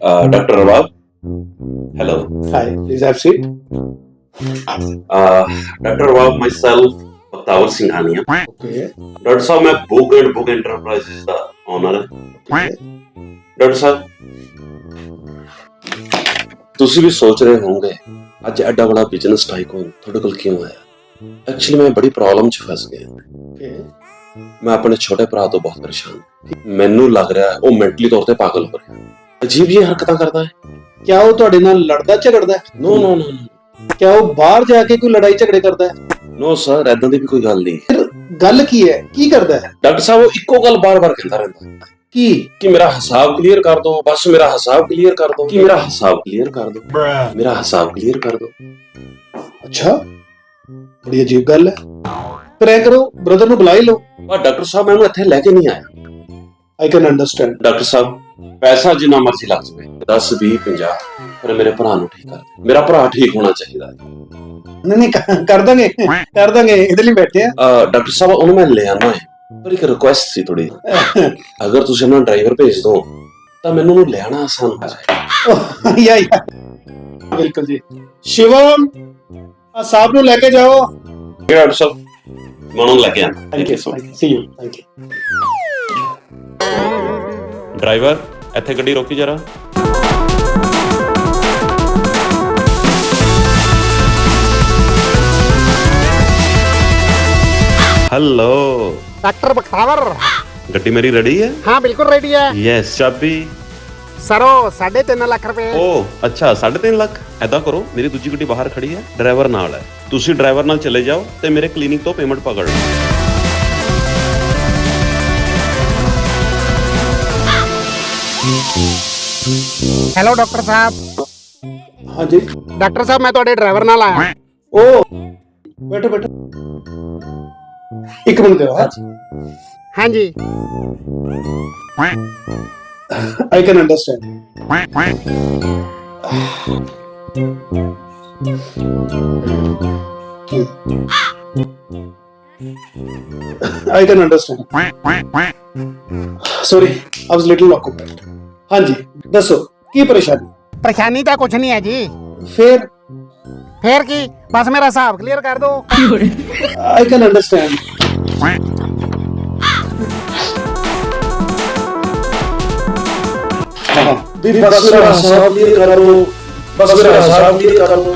Uh, Dr. Rawab? Hello. Hi, please have seat. Uh, Dr. Rawab, myself, Bhaktavar Singhania. Okay. Doctor sahib ਮੈਂ book and book enterprises ਦਾ owner ਹਾਂ. Doctor ਸਾਹਿਬ ਤੁਸੀਂ ਵੀ ਸੋਚ ਰਹੇ ਹੋਵੋਗੇ ਅੱਜ ਐਡਾ ਬੜਾ ਬਿਜ਼ਨਸ ਟਾਈਕੂਨ ਤੁਹਾਡੇ ਕੋਲ ਕਿਉਂ ਆਇਆ ਐਕਚੁਅਲੀ ਮੈਂ ਬੜੀ ਪ੍ਰੋਬਲਮ 'ਚ ਫਸ ਗਿਆ. ਮੈਂ ਆਪਣੇ ਛੋਟੇ ਭਰਾ ਤੋਂ ਬਹੁਤ ਪਰੇਸ਼ਾਨ ਹਾਂ। ਮੈਨੂੰ ਲੱਗ ਰਿਹਾ ਹੈ ਉਹ ਮੈਂਟਲੀ ਤੌਰ ਤੇ ਪਾਗਲ ਹੋ ਰਿਹਾ ਹੈ। ਅਜੀਬ ਜਿਹੀ ਹਰਕਤਾਂ ਕਰਦਾ ਹੈ। ਕਿਆ ਉਹ ਤੁਹਾਡੇ ਨਾਲ ਲੜਦਾ ਝਗੜਦਾ ਹੈ? ਨੋ ਨੋ ਨੋ ਕਿਆ ਉਹ ਬਾਹਰ ਜਾ ਕੇ ਕੋਈ ਲੜਾਈ ਝਗੜੇ ਕਰਦਾ ਹੈ? ਨੋ ਸਰ ਐਦਾਂ ਦੀ ਵੀ ਕੋਈ ਗੱਲ ਨਹੀਂ ਗੱਲ ਕੀ ਹੈ? ਕੀ ਕਰਦਾ ਹੈ? ਡਾਕਟਰ ਸਾਹਿਬ ਉਹ ਇੱਕੋ ਗੱਲ ਬਾਰ-ਬਾਰ ਕਹਿੰਦਾ ਰਹਿੰਦਾ ਹੈ। ਕੀ? ਕਿ ਮੇਰਾ ਹਿਸਾਬ ਕਲੀਅਰ ਕਰ ਦਿਓ ਬਸ ਮੇਰਾ ਹਿਸਾਬ ਕਲੀਅਰ ਕਰ ਦਿਓ ਕਿ ਮੇਰਾ ਹਿਸਾਬ ਕਲੀਅਰ ਕਰ ਦਿਓ ਮੇਰਾ ਹਿਸਾਬ ਕਲੀਅਰ ਕਰ ਦਿਓ ਅੱਛਾ। ਬੜੀ ਅਜੀਬ ਗੱਲ ਹੈ। ਫਿਰ ਐ ਕਰੋ ਬ੍ਰਦਰ ਨੂੰ ਬੁਲਾ ਹੀ ਲਓ। ਪਰ ਡਾਕਟਰ ਸਾਹਿਬ ਮੈਨੂੰ ਇੱਥੇ ਲੈ ਕੇ ਨਹੀਂ ਆਇਆ। I can understand doctor sahib ਪੈਸਾ ਜਿੰਨਾ ਮਰਜ਼ੀ ਲੱਗ ਜਾਵੇ 10 20 50 ਪਰ ਮੇਰੇ ਭਰਾ ਨੂੰ ਠੀਕ ਕਰ। ਮੇਰਾ ਭਰਾ ਠੀਕ ਹੋਣਾ ਚਾਹੀਦਾ ਹੈ। ਨਹੀਂ ਨਹੀਂ ਕਰ- ਕਰ ਦਾਂਗੇ ਕਰ ਦਾਂਗੇ ਇਹਦੇ ਲਈ ਬੈਠੇ ਆ। ਅਹ ਡਾਕਟਰ ਸਾਹਿਬ ਉਹਨੂੰ ਮੈਂ ਲੈ ਆਉਣਾ ਹੈ ਪਰ ਇੱਕ ਰਿਕੁਐਸਟ ਸੀ ਥੋੜੀ ਅਗਰ ਤੁਸੀਂ ਆਪਣਾ ਡਰਾਈਵਰ ਭੇਜ ਦੋ ਤਾਂ ਮੈਨੂੰ ਉਹਨੂੰ ਲੈਣਾ ਆਸਾਨ ਹੋ ਜਾਏ ਯਾ ਯਾ। ਬਿਲਕੁਲ ਜੀ। ਸ਼ਿਵਮ ਆ ਸਾਹਿਬ ਨੂੰ ਲੈ ਕੇ ਜਾਓ। ਡਾਕਟਰ ਸਾਹਿਬ? ਮੈਂ ਉਹਨੂੰ ਲੈ ਕੇ ਆਉਣਾ thank you so much see you thank you driver ਇੱਥੇ ਗੱਡੀ ਰੋਕੀ ਜਰਾ। ਹੈਲੋ ਗੱਡੀ ਮੇਰੀ ਰੈਡੀ ਹੈ? ਹਾਂ ਬਿਲਕੁਲ ਰੈਡੀ ਹੈ। ਯੈਸ ਚਾਬੀ। ਸਰੋ 3.5 ਲੱਖ ਰੁਪਏ ਓ ਅੱਛਾ 3.5 ਲੱਖ ਐਦਾਂ ਕਰੋ ਮੇਰੀ ਦੂਜੀ ਗੱਡੀ ਬਾਹਰ ਖੜੀ ਹੈ ਡਰਾਈਵਰ ਨਾਲ ਹੈ ਤੁਸੀਂ ਡਰਾਈਵਰ ਨਾਲ ਚਲੇ ਜਾਓ ਤੇ ਮੇਰੇ ਕਲੀਨਿਕ ਤੋਂ ਪੇਮੈਂਟ ਪਕੜ ਲਓ ਹੈਲੋ ਡਾਕਟਰ ਸਾਹਿਬ ਹਾਂਜੀ ਡਾਕਟਰ ਸਾਹਿਬ ਮੈਂ ਤੁਹਾਡੇ ਡਰਾਈਵਰ ਨਾਲ ਆਇਆ ਓ ਬੈਠੋ ਬੈਠੋ ਇੱਕ ਮਿੰਟ ਦਿਓ ਹਾਂ ਹਾਂਜੀ I can understand I can understand. Sorry, I was little occupied. ਹਾਂਜੀ ਦੱਸੋ ਕੀ ਪਰੇਸ਼ਾਨੀ ਪਰੇਸ਼ਾਨੀ ਤਾਂ ਕੁਝ ਨਹੀਂ ਹੈ ਜੀ ਫਿਰ ਫੇਰ ਕੀ ਬਸ ਮੇਰਾ ਹਿਸਾਬ ਕਲੀਅਰ ਕਰ ਦਿਓ I can understand. ਹਾਂ ਵੀ ਬਸ ਮੇਰਾ ਹਿਸਾਬ ਕਲੀਅਰ ਕਰ ਦੋ ਬਸ ਮੇਰਾ ਹਿਸਾਬ ਕਲੀਅਰ ਕਰ ਦੋ